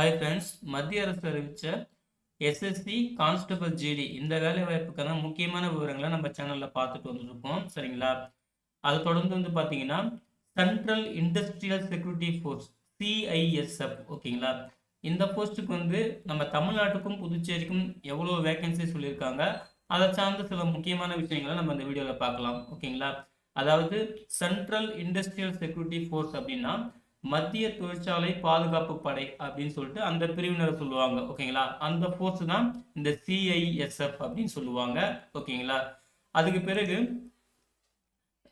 Hi friends மத்திய அரசு அறிவித்த எஸ்எஸ்சி கான்ஸ்டபிள் ஜிடி இந்த வேலை வாய்ப்புக்கான முக்கியமான விவரங்களை நம்ம சேனலில் பார்த்துட்டு வந்துருக்கோம். சரிங்களா? அதை தொடர்ந்து வந்து பார்த்தீங்கன்னா central industrial security force CISF ஓகேங்களா? இந்த போஸ்ட்டுக்கு வந்து நம்ம தமிழ்நாட்டுக்கும் புதுச்சேரிக்கும் எவ்வளோ வேகன்சி சொல்லியிருக்காங்க அதை சார்ந்த சில முக்கியமான விஷயங்களை நம்ம இந்த வீடியோவில் பார்க்கலாம் ஓகேங்களா? அதாவது சென்ட்ரல் இண்டஸ்ட்ரியல் செக்யூரிட்டி ஃபோர்ஸ் அப்படின்னா மத்திய தொழிற்சாலை பாதுகாப்பு படை அப்படின்னு சொல்லிட்டு அந்த பிரிவினரை சொல்லுவாங்க ஓகேங்களா? அந்த ஃபோர்ஸ் தான் இந்த சிஐஎஸ்எஃப் அப்படின்னு சொல்லுவாங்க ஓகேங்களா? அதுக்கு பிறகு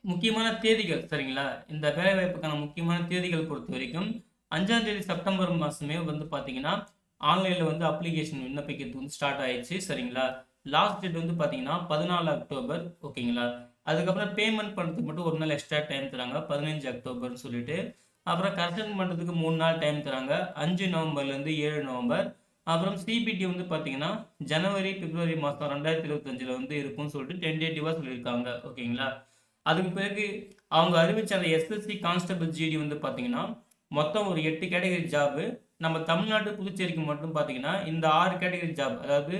முக்கியமான தேதிகள் சரிங்களா? இந்த வேலைவாய்ப்புக்கான முக்கியமான தேதிகள் பொறுத்த வரைக்கும் அஞ்சாம் தேதி செப்டம்பர் மாதமே வந்து பார்த்தீங்கன்னா ஆன்லைனில் வந்து அப்ளிகேஷன் விண்ணப்பிக்கிறது வந்து ஸ்டார்ட் ஆயிடுச்சு சரிங்களா? லாஸ்ட் டேட் வந்து பார்த்தீங்கன்னா பதினாலு அக்டோபர் ஓகேங்களா? அதுக்கப்புறம் பேமெண்ட் பண்ணுறதுக்கு மட்டும் ஒரு நாள் எக்ஸ்ட்ரா டைம் தராங்க பதினஞ்சு அக்டோபர்னு சொல்லிட்டு அப்புறம் கரெக்ஷன் பண்ணுறதுக்கு மூணு நாள் டைம் தராங்க. அஞ்சு நவம்பர்லேருந்து ஏழு நவம்பர். அப்புறம் சிபிடி வந்து பார்த்தீங்கன்னா ஜனவரி பிப்ரவரி மாதம் ரெண்டாயிரத்தி இருபத்தஞ்சில் வந்து இருக்கும்னு சொல்லிட்டு டென்டேட்டிவாக சொல்லியிருக்காங்க. ஓகேங்களா? அதுக்கு பிறகு அவங்க அறிவிச்ச அந்த எஸ்எஸ்சி கான்ஸ்டபிள் ஜிடி வந்து பார்த்தீங்கன்னா மொத்தம் ஒரு எட்டு கேட்டகரி ஜாபு நம்ம தமிழ்நாட்டு புதுச்சேரிக்கு மட்டும் பார்த்தீங்கன்னா இந்த ஆறு கேட்டகரி ஜாப் அதாவது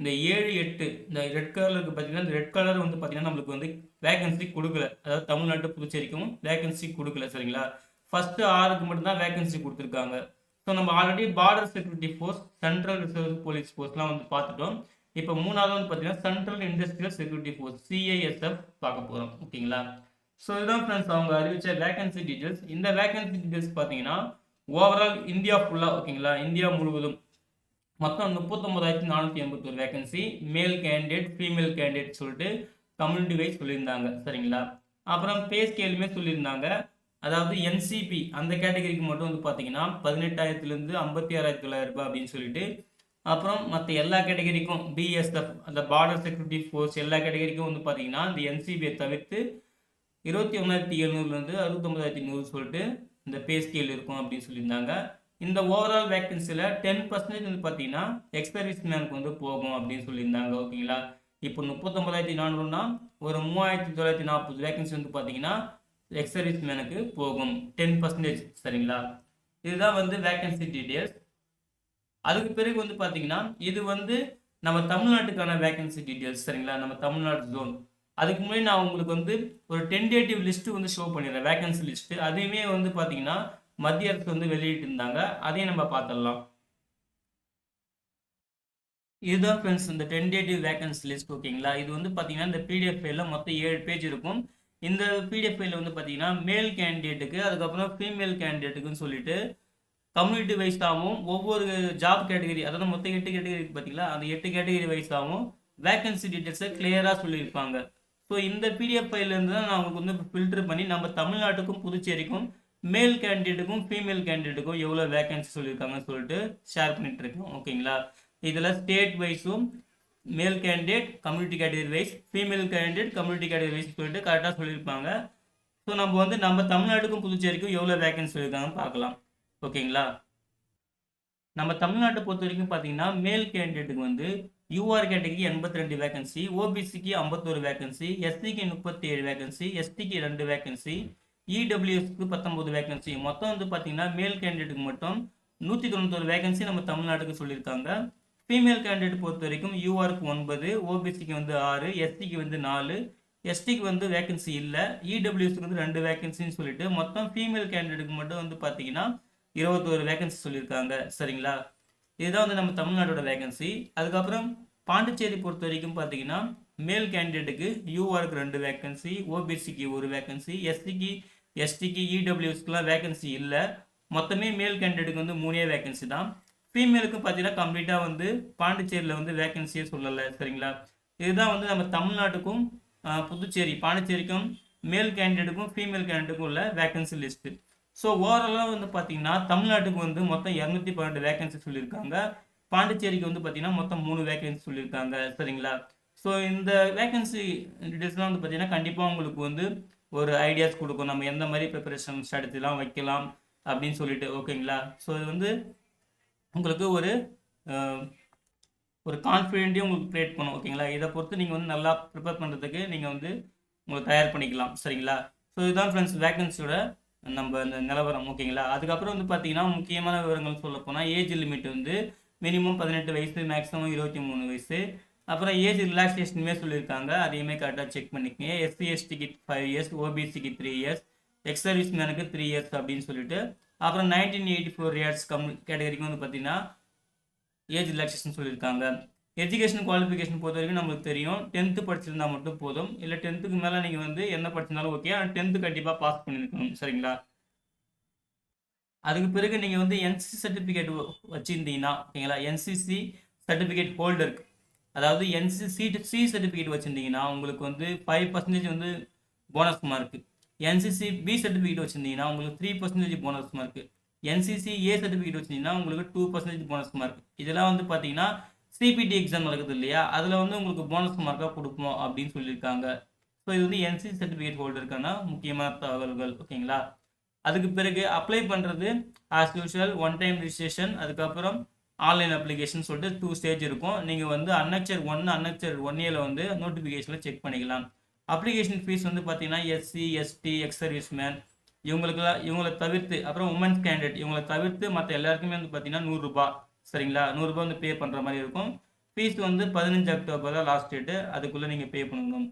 இந்த ஏழு எட்டு இந்த ரெட் கலரில் இருக்குது பார்த்தீங்கன்னா இந்த ரெட் கலர் வந்து பார்த்தீங்கன்னா நம்மளுக்கு வந்து வேகன்சி கொடுக்கல. அதாவது தமிழ்நாட்டு புதுச்சேரிக்கும் வேகன்சி கொடுக்கல சரிங்களா? ஃபஸ்ட்டு ஆறுக்கு மட்டும்தான் வேகன்சி கொடுத்துருக்காங்க. ஸோ நம்ம already border security force central reserve police ஃபோர்ஸ்லாம் வந்து பார்த்துட்டோம். இப்போ மூணாவது வந்து பார்த்தீங்கன்னா central industrial security force CISF பார்க்க போகிறோம் ஓகேங்களா? ஸோ இதுதான் ஃப்ரெண்ட்ஸ் அவங்க அறிவிச்ச வேகன்சி டீட்டெயில்ஸ் இந்த வேகன்சி டீட்டெயில்ஸ் பார்த்தீங்கன்னா ஓவரால் இந்தியா ஃபுல்லாக ஓகேங்களா? இந்தியா முழுவதும். மொத்தம் முப்பத்தொம்பதாயிரத்தி நானூற்றி எண்பத்தொரு vacancy male candidate female candidate சொல்லிட்டு கம்யூனிட்டி வைஸ் சொல்லியிருந்தாங்க. சரிங்களா? அப்புறம் பே ஸ்கேலுமே சொல்லியிருந்தாங்க. அதாவது என்சிபி அந்த கேட்டகரிக்கு மட்டும் வந்து பார்த்தீங்கன்னா பதினெட்டாயிரத்துலேருந்து ஐம்பத்தி ஆறாயிரத்தி தொள்ளாயிரம் ரூபாய் அப்படின்னு சொல்லிட்டு அப்புறம் மற்ற எல்லா கேட்டகரிக்கும் பிஎஸ்எஃப் அந்த பார்டர் செக்யூரிட்டி ஃபோர்ஸ் எல்லா கேட்டகரிக்கும் வந்து பார்த்தீங்கன்னா இந்த என்சிபியை தவிர்த்து இருபத்தி ஒன்றாயிரத்தி எழுநூறுலேருந்து அறுபத்தொம்பதாயிரத்தி நூறு சொல்லிட்டு இந்த பே ஸ்கேல் இருக்கும் அப்படின்னு சொல்லியிருந்தாங்க. இந்த ஓவரால் வேக்கன்சியில் டென் பர்சன்டேஜ் வந்து பார்த்தீங்கன்னா எக்ஸ்பர்வீஸ் மேனுக்கு வந்து போகும் அப்படின்னு சொல்லியிருந்தாங்க ஓகேங்களா இப்போ முப்பத்தொம்பதாயிரத்தி நானூறுனா ஒரு மூவாயிரத்தி தொள்ளாயிரத்தி நாற்பது வேக்கன்சி வந்து பார்த்தீங்கன்னா எக்ஸர்வீஸ் மேனுக்கு போகும். டென் பர்சன்டேஜ் சரிங்களா? இதுதான் வந்து வேகன்சி டீட்டெயில்ஸ் அதுக்கு பிறகு வந்து பார்த்தீங்கன்னா இது வந்து நம்ம தமிழ்நாட்டுக்கான வேகன்சி டீட்டெயில்ஸ் சரிங்களா? நம்ம தமிழ்நாடு ஜோன் அதுக்கு முன்னாடி நான் உங்களுக்கு வந்து ஒரு டென்டேட்டிவ் லிஸ்ட்டு வந்து ஷோ பண்ணிடுறேன் வேகன்சி லிஸ்ட்டு அதையுமே வந்து பார்த்தீங்கன்னா மத்திய அரசு வந்து வெளியிட்டு இருந்தாங்க. அதையும் நம்ம பார்த்துடலாம் இதுதான் ஃப்ரெண்ட்ஸ் இந்த டென்டேட்டிவ் வேகன்சி லிஸ்ட் ஓகேங்களா இது வந்து பார்த்தீங்கன்னா இந்த பிடிஎஃப் ஃபைலில் மொத்தம் ஏழு பேஜ் இருக்கும். இந்த பிடிஎஃப் ஃபைலில் வந்து பார்த்தீங்கன்னா மேல் கேண்டிடேட்டுக்கு அதுக்கப்புறம் ஃபீமேல் கேண்டிடேட்டுக்குன்னு சொல்லிட்டு கம்யூனிட்டி வைஸாகவும் ஒவ்வொரு ஜாப் கேட்டகரி அதாவது மொத்தம் எட்டு கேட்டகரி பார்த்தீங்களா அந்த எட்டு கேட்டகரி வைஸாகவும் வேக்கன்சி டீட்டெயில்ஸை கிளியராக சொல்லியிருப்பாங்க. ஸோ இந்த பிடிஎஃப் ஃபைல்லேருந்து தான் நான் உங்களுக்கு வந்து ஃபில்டர் பண்ணி நம்ம தமிழ்நாட்டுக்கும் புதுச்சேரிக்கும் மேல் கேண்டிடேட்டுக்கும் ஃபீமேல் கேண்டிடேட்டுக்கும் எவ்வளோ வேக்கன்சி சொல்லியிருக்காங்கன்னு சொல்லிட்டு ஷேர் பண்ணிகிட்ருக்கோம் ஓகேங்களா இதில் ஸ்டேட் வைஸும் male candidate community category wise female candidate community category wise சொல்லிட்டு கரெக்டாக சொல்லியிருப்பாங்க. ஸோ நம்ம வந்து நம்ம தமிழ்நாட்டுக்கும் புதுச்சேரிக்கும் எவ்வளோ வேகன்சி சொல்லியிருக்காங்கன்னு பார்க்கலாம். ஓகேங்களா? நம்ம தமிழ்நாட்டை பொறுத்த வரைக்கும் பார்த்தீங்கன்னா மேல் கேண்டிடேட்டுக்கு வந்து யூஆர் கேட்டகரி எண்பத்தி ரெண்டு வேகன்சி ஓபிசிக்கு ஐம்பத்தோரு வேகன்சி எஸ்சிக்கு முப்பத்தி ஏழு வேகன்சி எஸ்டிக்கு ரெண்டு வேகன்சி இடபிள்யூஎஸ்க்கு பத்தொம்பது வேகன்சி மொத்தம் வந்து பார்த்தீங்கன்னா மேல் கேண்டிடேட்டுக்கு மட்டும் நூற்றி தொண்ணூத்தொரு வேகன்சி நம்ம தமிழ்நாட்டுக்கு சொல்லியிருக்காங்க. ஃபீமேல் கேண்டிடேட் பொறுத்த வரைக்கும் யூஆருக்கு ஒன்பது ஓபிசிக்கு வந்து ஆறு எஸ்டிக்கு வந்து நாலு எஸ்டிக்கு வந்து வேகன்சி இல்லை. இடபிள்யூஸ்க்கு வந்து ரெண்டு வேகன்சின்னு சொல்லிட்டு மொத்தம் ஃபீமேல் கேண்டிடேட்டுக்கு மட்டும் வந்து பார்த்தீங்கன்னா இருபத்தோரு வேகன்சி சொல்லியிருக்காங்க. சரிங்களா? இதுதான் வந்து நம்ம தமிழ்நாட்டோட வேகன்சி அதுக்கப்புறம் பாண்டிச்சேரி பொறுத்த வரைக்கும் பார்த்தீங்கன்னா மேல் கேண்டிடேட்டுக்கு யூஆருக்கு ரெண்டு வேகன்சி ஓபிசிக்கு ஒரு வேகன்சி எஸ்சிக்கு எஸ்டிக்கு இடபிள்யூஸ்க்குலாம் வேகன்சி இல்லை. மொத்தமே மேல் கேண்டிடேட்டுக்கு வந்து மூணே வேகன்சி தான். ஃபீமேலுக்கு பார்த்தீங்கன்னா கம்ப்ளீட்டாக வந்து பாண்டிச்சேரியில் வந்து வேக்கன்சியே சொல்லலை சரிங்களா? இதுதான் வந்து நம்ம தமிழ்நாட்டுக்கும் புதுச்சேரி பாண்டிச்சேரிக்கும் மேல் கேண்டிடேட்டுக்கும் ஃபீமேல் கேண்டிடேட்டுக்கும் உள்ள வேகன்சி லிஸ்ட்டு ஸோ ஓவராலாக வந்து பார்த்தீங்கன்னா தமிழ்நாட்டுக்கு வந்து மொத்தம் இரநூத்தி பன்னெண்டு வேக்கன்சி சொல்லியிருக்காங்க. பாண்டிச்சேரிக்கு வந்து பார்த்தீங்கன்னா மொத்தம் மூணு வேக்கன்சி சொல்லியிருக்காங்க சரிங்களா? ஸோ இந்த வேக்கன்சி டீட்டெயில்ஸ்லாம் வந்து பார்த்தீங்கன்னா கண்டிப்பாக உங்களுக்கு வந்து ஒரு ஐடியாஸ் கொடுக்கும். நம்ம எந்த மாதிரி ப்ரிப்பரேஷன் ஸ்ட்ராட்டஜிலாம் வைக்கலாம் அப்படின்னு சொல்லிட்டு ஓகேங்களா ஸோ இது வந்து உங்களுக்கு ஒரு ஒரு கான்ஃபிடென்ட்டையும் உங்களுக்கு க்ரியேட் பண்ணும் ஓகேங்களா இதை பொறுத்து நீங்கள் வந்து நல்லா ப்ரிப்பேர் பண்ணுறதுக்கு நீங்கள் வந்து உங்களை தயார் பண்ணிக்கலாம் சரிங்களா? ஸோ இதுதான் ஃப்ரெண்ட்ஸ் வேகன்சியோட நம்ம இந்த நிலவரம் ஓகேங்களா அதுக்கப்புறம் வந்து பார்த்தீங்கன்னா முக்கியமான விவரங்கள் சொல்ல போனால் ஏஜ் லிமிட் வந்து மினிமம் பதினெட்டு வயசு மேக்ஸிமம் இருபத்தி மூணு வயசு. அப்புறம் ஏஜ் ரிலாக்ஸேஷனுமே சொல்லியிருக்காங்க அதையுமே கரெக்டாக செக் பண்ணிக்கங்க. எஸ்சி எஸ்டிக்கு ஃபைவ் இயர்ஸ் ஓபிசிக்கு த்ரீ இயர்ஸ் எக்ஸ் சர்வீஸ் மேனுக்கு த்ரீ இயர்ஸ் அப்படின்னு சொல்லிட்டு அப்புறம் நைன்டீன் எயிட்டி ஃபோர் இயர்ஸ் கம் கேட்டகரிக்கு வந்து பார்த்தீங்கன்னா ஏஜ் ரிலாக்ஸேஷன் சொல்லியிருக்காங்க. எஜுகேஷன் குவாலிஃபிகேஷன் பொறுத்த வரைக்கும் நம்மளுக்கு தெரியும். டென்த்து படிச்சிருந்தால் மட்டும் போதும். இல்லை டென்த்துக்கு மேலே நீங்கள் வந்து என்ன படிச்சிருந்தாலும் ஓகே ஆனால் டென்த்து கண்டிப்பாக பாஸ் பண்ணியிருக்கணும். சரிங்களா? அதுக்கு பிறகு நீங்கள் வந்து என்சிசி சர்டிஃபிகேட் வச்சுருந்தீங்கன்னா ஓகேங்களா? என்சிசி சர்டிஃபிகேட் ஹோல்டருக்கு அதாவது என்சிசி சி சி சர்டிஃபிகேட் வச்சுருந்தீங்கன்னா உங்களுக்கு வந்து ஃபைவ் பர்சன்டேஜ் வந்து bonus mark NCC B certificate வச்சுருந்தீங்கன்னா உங்களுக்கு three percentage bonus mark NCC A certificate வச்சுருந்தீங்கன்னா உங்களுக்கு டூ பர்சன்டேஜ் போனஸ் மார்க் இதெல்லாம் வந்து பார்த்தீங்கன்னா சிபிடி எக்ஸாம் நடக்குது இல்லையா? அதில் வந்து உங்களுக்கு போனஸ் மார்க்காக கொடுப்போம் அப்படின்னு சொல்லியிருக்காங்க. ஸோ இது வந்து என்சிசி சர்டிஃபிகேட் ஹோல்டருக்கான முக்கியமான தகவல்கள் ஓகேங்களா அதுக்கு பிறகு அப்ளை பண்ணுறது as usual one time registration அதுக்கப்புறம் ஆன்லைன் அப்ளிகேஷன் சொல்லிட்டு டூ ஸ்டேஜ் இருக்கும். நீங்கள் வந்து அன்னக்சர் ஒன் அன்னக்சர் ஒன் இயரில் வந்து நோட்டிஃபிகேஷனில் செக் பண்ணிக்கலாம். அப்ளிகேஷன் ஃபீஸ் வந்து பார்த்தீங்கன்னா SC ST ex service man இவங்களுக்குலாம் இவங்களை தவிர்த்து அப்புறம் உமன்ஸ் கேண்டிடேட் இவங்களை தவிர்த்து மற்ற எல்லாருக்குமே வந்து பார்த்தீங்கன்னா நூறுரூபா சரிங்களா? நூறுரூபா வந்து பே பண்ணுற மாதிரி இருக்கும். ஃபீஸ் வந்து பதினஞ்சு அக்டோபர் தான் லாஸ்ட் டேட்டு அதுக்குள்ளே நீங்கள் பே பண்ணணும்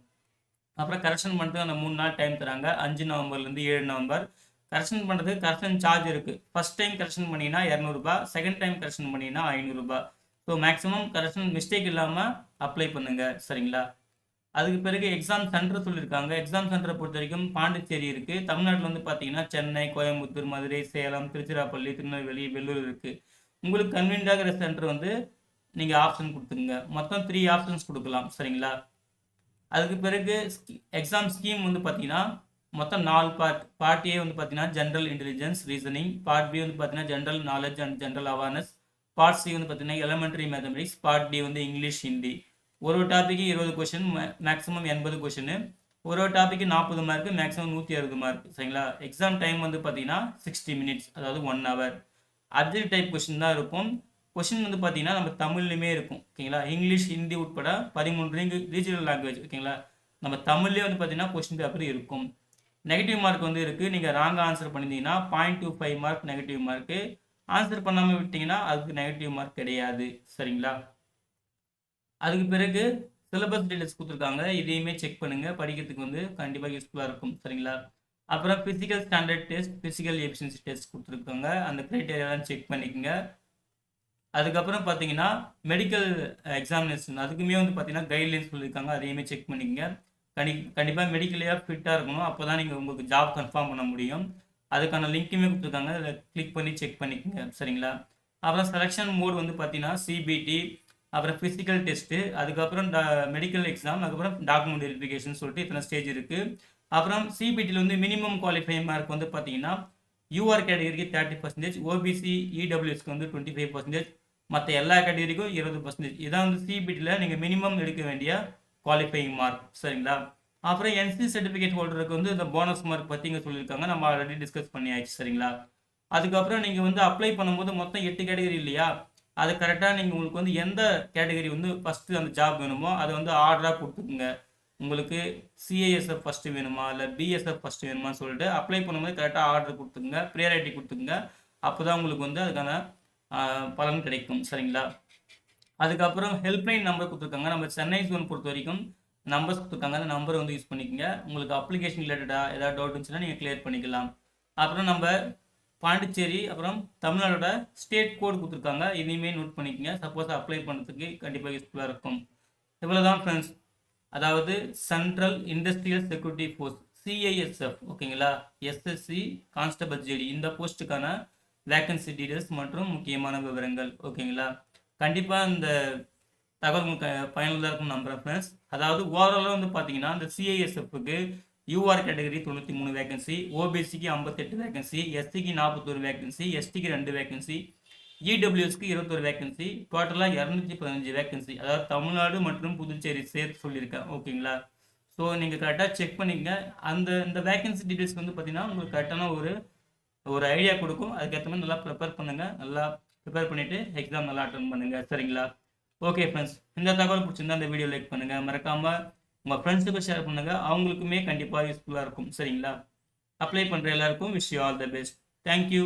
அப்புறம் கரெக்ஷன் பண்ணுறதுக்கு அந்த மூணு நாள் டைம் தராங்க. அஞ்சு நவம்பர்லேருந்து ஏழு நவம்பர். கரெக்ஷன் பண்ணுறதுக்கு கரெக்ஷன் சார்ஜ் இருக்குது ஃபஸ்ட் டைம் கரெக்ஷன் பண்ணிங்கன்னா இரநூறுபா செகண்ட் டைம் கரெக்ஷன் பண்ணிங்கன்னா ஐநூறுரூபா ஸோ மேக்ஸிமம் கரெக்ஷன் மிஸ்டேக் இல்லாமல் அப்ளை பண்ணுங்கள் சரிங்களா? அதுக்கு பிறகு எக்ஸாம் சென்டர் சொல்லியிருக்காங்க எக்ஸாம் சென்டரை பொறுத்த வரைக்கும் பாண்டிச்சேரி இருக்குது தமிழ்நாட்டில் வந்து பார்த்தீங்கன்னா சென்னை கோயம்புத்தூர் மதுரை சேலம் திருச்சிராப்பள்ளி திருநெல்வேலி வெள்ளூர் இருக்குது உங்களுக்கு கன்வீனியாக இருக்கிற சென்டர் வந்து நீங்கள் ஆப்ஷன் கொடுத்துங்க மொத்தம் த்ரீ ஆப்ஷன்ஸ் கொடுக்கலாம். சரிங்களா? அதுக்கு பிறகு எக்ஸாம் ஸ்கீம் வந்து பார்த்தீங்கன்னா மொத்தம் நாலு பார்ட் பார்ட் ஏ வந்து பார்த்தீங்கன்னா general intelligence reasoning part B வந்து பார்த்தீங்கன்னா general knowledge and general awareness part C வந்து பார்த்தீங்கன்னா எலமெண்ட்ரி மேத்தமெட்டிக்ஸ் பார்ட் டி வந்து இங்கிலீஷ் ஹிந்தி ஒரு ஒரு டாப்பிக்கு இருபது கொஷின் மேக்ஸிமம் எண்பது கொஷின் ஒரு ஒரு டாப்பிக்கு நாற்பது மார்க் மேக்ஸிமம் நூற்றி அறுபது மார்க் சரிங்களா? எக்ஸாம் டைம் வந்து பார்த்தீங்கன்னா சிக்ஸ்டி மினிட்ஸ் அதாவது one hour object type question தான் இருக்கும். கொஷின் வந்து பார்த்தீங்கன்னா நம்ம தமிழ்லையுமே இருக்கும். ஓகேங்களா இங்கிலீஷ் ஹிந்தி உட்பட பதிமூன்று ரீஜனல் லாங்குவேஜ் ஓகேங்களா நம்ம தமிழ்லேயே வந்து பார்த்தீங்கன்னா கொஷின் பேப்பர் இருக்கும். நெகட்டிவ் மார்க் வந்து இருக்குது நீங்கள் ராங்காக ஆன்சர் பண்ணியிருந்தீங்கன்னா point two five mark negative mark answer பண்ணாமல் விட்டிங்கன்னா அதுக்கு நெகட்டிவ் மார்க் கிடையாது. சரிங்களா? அதுக்கு பிறகு சிலபஸ் டீட்டெயில்ஸ் கொடுத்துருக்காங்க. இதையுமே செக் பண்ணுங்கள் படிக்கிறதுக்கு வந்து கண்டிப்பாக யூஸ்ஃபுல்லாக இருக்கும். சரிங்களா? அப்புறம் physical standard test physical efficiency test கொடுத்துருக்காங்க. அந்த க்ரைட்டேரியாலாம் செக் பண்ணிக்கோங்க. அதுக்கப்புறம் பார்த்தீங்கன்னா மெடிக்கல் எக்ஸாமினேஷன் அதுக்குமே வந்து பார்த்தீங்கன்னா கைட்லைன்ஸ் சொல்லியிருக்காங்க. அதையுமே செக் பண்ணிக்கோங்க. கண்டி கண்டிப்பாக மெடிக்கலையாக ஃபிட்டாக இருக்கணும். அப்போ தான் நீங்கள் உங்களுக்கு ஜாப் கன்ஃபார்ம் பண்ண முடியும். அதுக்கான லிங்க்குமே கொடுத்துருக்காங்க. அதில் கிளிக் பண்ணி செக் பண்ணிக்கோங்க. சரிங்களா? அப்புறம் செலெக்ஷன் மோட் வந்து பார்த்தீங்கன்னா சிபிடி அப்புறம் ஃபிசிக்கல் டெஸ்ட்டு அதுக்கப்புறம் மெடிக்கல் எக்ஸாம் அதுக்கப்புறம் டாக்குமெண்ட் வெரிஃபிகேஷன் சொல்லிட்டு இத்தனை ஸ்டேஜ் இருக்குது அப்புறம் சிபிடியில் வந்து மினிமம் குவாலிஃபை மார்க் வந்து பார்த்தீங்கன்னா யூஆர் கேட்டகரிக்கு தேர்ட்டி பர்சன்டேஜ் ஓபிசி இடபிள்யூஎஸ்க்கு வந்து டுவெண்ட்டி ஃபைவ் பர்சன்டேஜ் மற்ற எல்லா கேட்டகரிக்கும் இருபது பர்சன்டேஜ் இதான் வந்து சிபிடியில் நீங்கள் மினிமம் எடுக்க வேண்டிய குவாலிஃபைங் மார்க் சரிங்களா? அப்புறம் என்சி சர்டிஃபிகேட் ஹோல்டருக்கு வந்து இந்த போனஸ் மார்க் பற்றி இங்கே சொல்லியிருக்காங்க. நம்ம ஆல்ரெடி டிஸ்கஸ் பண்ணியாச்சு. சரிங்களா? அதுக்கப்புறம் நீங்கள் வந்து அப்ளை பண்ணும்போது மொத்தம் எட்டு கேட்டகரி இல்லையா? அது கரெக்டாக நீங்கள் உங்களுக்கு வந்து எந்த கேட்டகரி வந்து ஃபஸ்ட்டு அந்த ஜாப் வேணுமோ அதை வந்து ஆர்டராக கொடுத்துக்குங்க. உங்களுக்கு சிஐஎஸ்எஃப் ஃபஸ்ட்டு வேணுமா? இல்லை பிஎஸ்எஃப் ஃபஸ்ட்டு வேணுமான்னு சொல்லிட்டு அப்ளை பண்ணும்போது கரெக்டாக ஆர்டர் கொடுத்துக்குங்க. ப்ரியாரிட்டி கொடுத்துக்குங்க. அப்போ தான் உங்களுக்கு வந்து அதுக்கான பலன் கிடைக்கும். சரிங்களா? அதுக்கப்புறம் ஹெல்ப்லைன் நம்பர் கொடுத்துருக்காங்க. நம்ம சென்னை ஜோன் பொறுத்த வரைக்கும் நம்பர்ஸ் கொடுத்துருக்காங்க. அந்த நம்பர் வந்து யூஸ் பண்ணிக்கோங்க. உங்களுக்கு அப்ளிகேஷன் ரிலேட்டடாக ஏதாவது டவுட் இருந்துச்சுன்னா நீங்கள் கிளியர் பண்ணிக்கலாம். அப்புறம் நம்ம பாண்டிச்சேரி அப்புறம் தமிழ்நாடோட ஸ்டேட் கோட் கொடுத்துருக்காங்க. இதையுமே நோட் பண்ணிக்கோங்க. சப்போஸ் அப்ளை பண்ணுறதுக்கு கண்டிப்பாக யூஸ்ஃபுல்லாக இருக்கும். இவ்வளோ தான் ஃப்ரெண்ட்ஸ் அதாவது central industrial security post CISF ஓகேங்களா? எஸ்எஸ்சி கான்ஸ்டபிள் ஜேடி இந்த போஸ்ட்டுக்கான வேக்கன்சி டீடைல்ஸ் மற்றும் முக்கியமான விவரங்கள் ஓகேங்களா? கண்டிப்பாக இந்த தகவல் பயனுள்ளதாக இருக்கும் நம்புகிறேன் ஃப்ரெண்ட்ஸ் அதாவது ஓவராலாக வந்து பார்த்தீங்கன்னா இந்த சிஐஎஸ்எஃப்க்கு யூஆர் கேட்டகரி தொண்ணூற்றி மூணு வேகன்சி ஓபிசிக்கு ஐம்பத்தெட்டு வேகன்சி எஸ்சிக்கு நாற்பத்தொரு வேகன்சி எஸ்டிக்கு ரெண்டு வேகன்சி இடபிள்யூஎஸ்க்கு இருபத்தொரு வேகன்சி டோட்டலாக இரநூத்தி பதினஞ்சு வேகன்சி அதாவது தமிழ்நாடு மற்றும் புதுச்சேரி சேர்த்து சொல்லியிருக்கேன். ஓகேங்களா ஸோ நீங்கள் கரெக்டாக செக் பண்ணிக்கங்க. அந்த இந்த வேகன்சி டீட்டெயில்ஸ் வந்து பார்த்தீங்கன்னா உங்களுக்கு கரெக்டான ஒரு ஒரு ஐடியா கொடுக்கும். அதுக்கேற்ற மாதிரி நல்லா ப்ரிப்பேர் பண்ணுங்கள் நல்லா ப்ரிப்பேர் பண்ணிவிட்டு எக்ஸாம் நல்லா அட்டன் பண்ணுங்கள் சரிங்களா? ஓகே ஃப்ரெண்ட்ஸ் இந்த தகவல் பிடிச்சிருந்தா அந்த வீடியோ லைக் பண்ணுங்கள் மறக்காமல் உங்கள் ஃப்ரெண்ட்ஸுக்கு ஷேர் பண்ணுங்கள் அவங்களுக்குமே கண்டிப்பாக யூஸ்ஃபுல்லாக இருக்கும். சரிங்களா? அப்ளை பண்ணுற எல்லாருக்கும் wish you all the best thank you